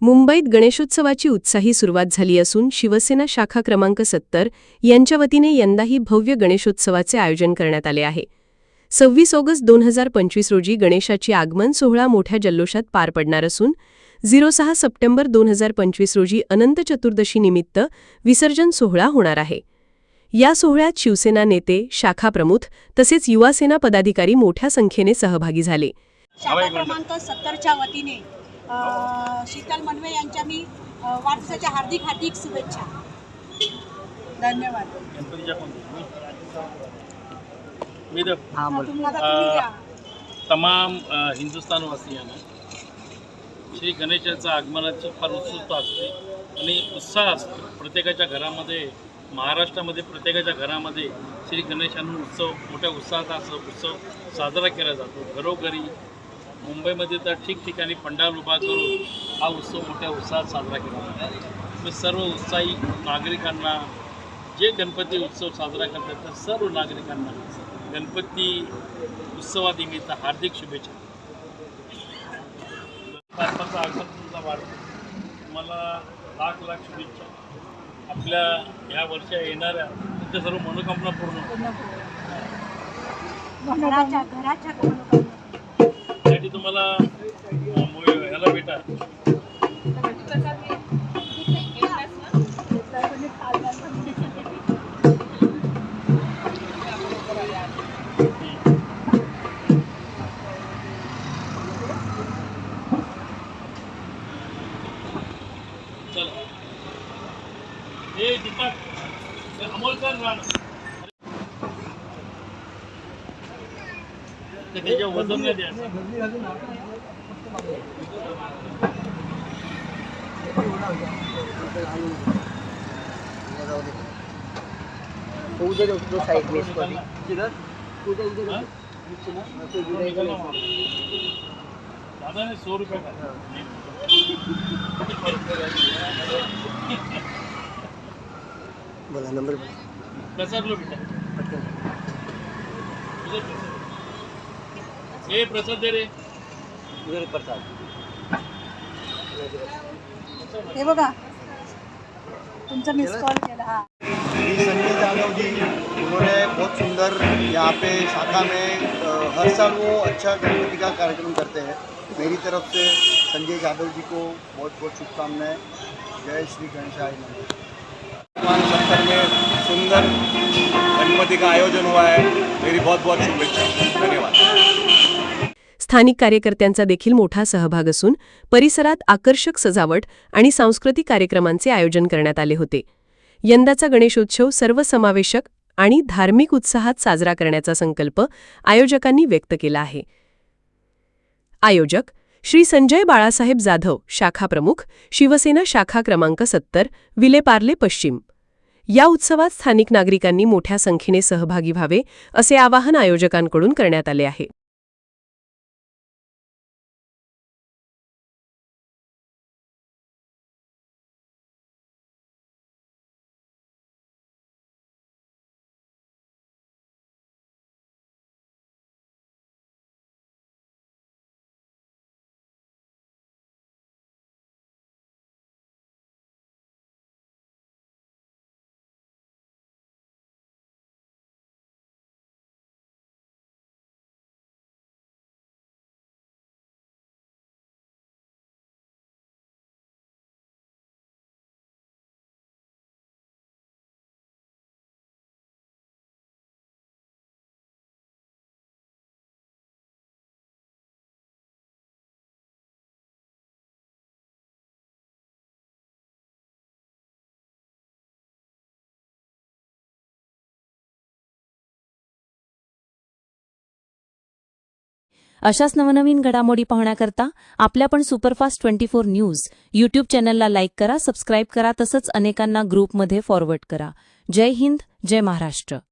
मुंबईत गणेशोत्सवाची उत्साही सुरुवात झाली असून शिवसेना शाखा क्रमांक सत्तर यांच्या वतीने यंदाही भव्य गणेशोत्सवाचे आयोजन करण्यात आले आहे. सव्वीस ऑगस्ट दोन हजार पंचवीस रोजी गणेशाची आगमन सोहळा मोठ्या जल्लोषात पार पडणार असून झिरो सहा सप्टेंबर दोन हजार पंचवीस रोजी अनंत चतुर्दशी निमित्त विसर्जन सोहळा होणार आहे. या सोहळ्यात शिवसेना नेते शाखा प्रमुख तसेच युवासेना पदाधिकारी मोठ्या संख्येने सहभागी झाले. शाखा क्रमांक सत्तरच्या वतीने शीतल मनवे यांच्या मी वाढदिवसाच्या हार्दिक हार्दिक शुभेच्छा. धन्यवाद. तमाम हिंदुस्थानवासियांना श्री गणेशाच्या आगमनाची फार उत्सुकता असते आणि उत्साह असतो. प्रत्येकाच्या घरामध्ये महाराष्ट्रामध्ये प्रत्येकाच्या घरामध्ये श्री गणेशानं उत्सव मोठ्या उत्साहाचा उत्सव साजरा केला जातो. घरोघरी मुंबईमध्ये तर ठिकठिकाणी पंडाल उभा करून हा उत्सव मोठ्या उत्साहात साजरा केला जातो. मी सर्व उत्साही नागरिकांना जे गणपती उत्सव साजरा करतात त्या सर्व नागरिकांना गणपती उत्सवानिमित्त हार्दिक शुभेच्छा. आगमन तुमचा वाढतो. तुम्हाला लाख लाख शुभेच्छा. आपल्या ह्या वर्षा येणाऱ्या तुमच्या सर्व मनोकामना पूर्ण. घराच्या घराच्या मनोकामना. तुम्हाला ह्याला भेटा चला हे दीपक अमोलकर राणा ते त्याच्या वजन नाही द्यायचं उधर उसको साइड में इसको किधर उधर उधर? दादा ने सौ रुपये बोला नंबर बोला लो बेटा प्रसाद. दे रे उधर प्रसाद। हे बघा तुमचा मिस कॉल केला हा. संजय यादव जी उन्होंने बहुत सुंदर यहाँ पे शाखा में हर साल वो अच्छा गणपति का कार्यक्रम करते हैं। मेरी तरफ़ से संजय यादव जी को बहुत बहुत शुभकामनाएँ। जय श्री गणेशाय नमः। मान सत्तर में सुंदर गणपति का आयोजन हो हुआ है मेरी बहुत बहुत शुभेच्छा. धन्यवाद. स्थानिक कार्यकर्त्यांचा देखील मोठा सहभाग असून परिसरात आकर्षक सजावट आणि सांस्कृतिक कार्यक्रमांचे आयोजन करण्यात आले होते. यंदाचा गणेशोत्सव सर्वसमावेशक आणि धार्मिक उत्साहात साजरा करण्याचा संकल्प आयोजकांनी व्यक्त केला आहे. आयोजक श्री संजय बाळासाहेब जाधव शाखा प्रमुख शिवसेना शाखा क्रमांक सत्तर विलेपार्ले पश्चिम. या उत्सवात स्थानिक नागरिकांनी मोठ्या संख्येने सहभागी व्हावे असे आवाहन आयोजकांकडून करण्यात आले आहे. अशाच नवनवीन घडामोडी पाहण्याकरता आपल्या पण superfast twenty four news YouTube चॅनलला लाईक करा सबस्क्राईब करा तसंच अनेकांना ग्रुपमध्ये फॉरवर्ड करा. जय हिंद जय महाराष्ट्र.